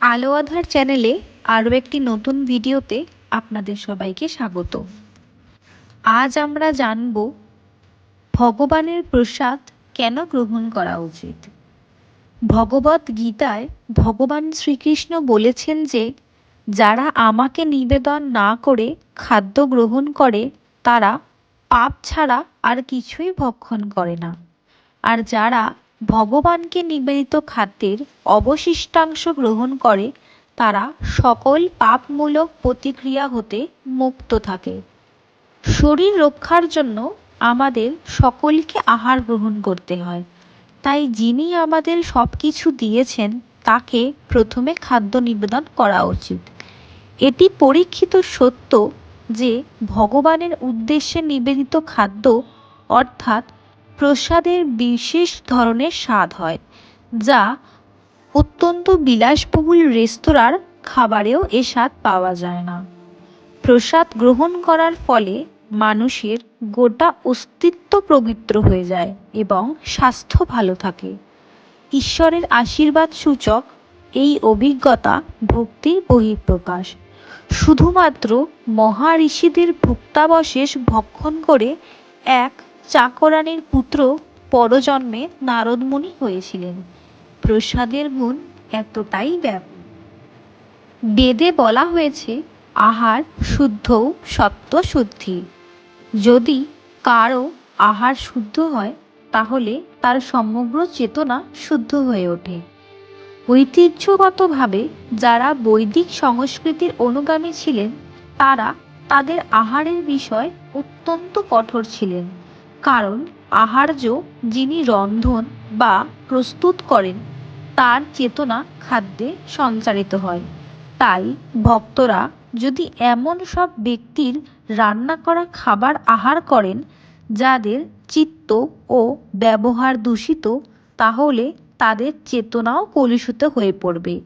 আলো আধার চ্যানেলে আরও একটি নতুন ভিডিওতে আপনাদের সবাইকে স্বাগত। আজ আমরা জানব ভগবানের প্রসাদ কেন গ্রহণ করা উচিত? ভগবত গীতায় ভগবান শ্রীকৃষ্ণ বলেছেন যে, যারা আমাকে নিবেদন না করে খাদ্য গ্রহণ করে, তারা পাপ ছাড়া আর কিছুই ভক্ষণ করে না। আর যারা ভগবানকে নিবেদিত খাদ্যের অবশিষ্টাংশ গ্রহণ করে, তারা সকল পাপমূলক প্রতিক্রিয়া হতে মুক্ত থাকে। শরীর রক্ষার জন্য আমাদের সকলকে আহার গ্রহণ করতে হয়। তাই যিনি আমাদের সব কিছু দিয়েছেন, তাকে প্রথমে খাদ্য নিবেদন করা উচিত। এটি পরীক্ষিত সত্য যে, ভগবানের উদ্দেশ্যে নিবেদিত খাদ্য অর্থাৎ প্রসাদের বিশেষ ধরনের স্বাদ হয়, যা অত্যন্ত বিলাসবহুল রেস্তোরাঁর খাবারেও এ স্বাদ পাওয়া যায় না। প্রসাদ গ্রহণ করার ফলে মানুষের গোটা অস্তিত্ব পবিত্র হয়ে যায় এবং স্বাস্থ্য ভালো থাকে। ঈশ্বরের আশীর্বাদ সূচক এই অভিজ্ঞতা ভক্তির বহিঃপ্রকাশ। শুধুমাত্র মহাঋষিদের ভুক্তাবশেষ ভক্ষণ করে এক চাকরানীর পুত্র পরজন্মে নারদমুনি হয়েছিলেন। প্রসাদের গুণ এতটাই ব্যাপক। বেদে বলা হয়েছে, আহার শুদ্ধও সত্য শুদ্ধি যদি কারও আহার শুদ্ধ হয়, তাহলে তার সমগ্র চেতনা শুদ্ধ হয়ে ওঠে। ঐতিহ্যগতভাবে যারা বৈদিক সংস্কৃতির অনুগামী ছিলেন, তারা তাদের আহারের বিষয় অত্যন্ত কঠোর ছিলেন। কারণ আহার্য যিনি রন্ধন বা প্রস্তুত করেন, তার চেতনা খাদ্যে সঞ্চারিত হয়। তাই ভক্তরা যদি এমন সব ব্যক্তির রান্না করা খাবার আহার করেন, যাদের চিত্ত ও ব্যবহার দূষিত, তাহলে তাদের চেতনাও কলুষিত হয়ে পড়বে।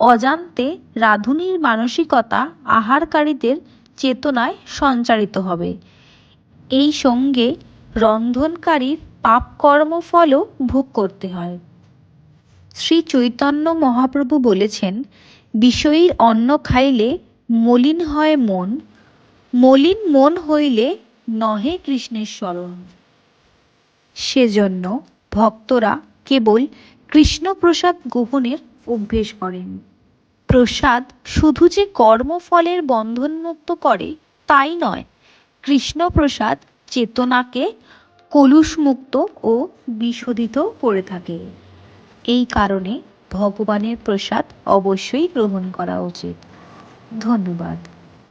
অজান্তে রাঁধুনির মানসিকতা আহারকারীদের চেতনায় সঞ্চারিত হবে। এই সঙ্গে রন্ধনকারীর পাপ কর্মফলও ভোগ করতে হয়। শ্রী চৈতন্য মহাপ্রভু বলেছেন, বিষয়ীর অন্ন খাইলে মলিন হয় মন, মলিন মন হইলে নহে কৃষ্ণের স্মরণ সেজন্য ভক্তরা কেবল কৃষ্ণপ্রসাদ গ্রহণের অভ্যেস করেন। প্রসাদ শুধু যে কর্মফলের বন্ধনমুক্ত করে, তাই নয়, কৃষ্ণপ্রসাদ চেতনাকে কলুষমুক্ত ও বিশোধিত করে থাকে। এই কারণে ভগবানের প্রসাদ অবশ্যই গ্রহণ করা উচিত। ধন্যবাদ।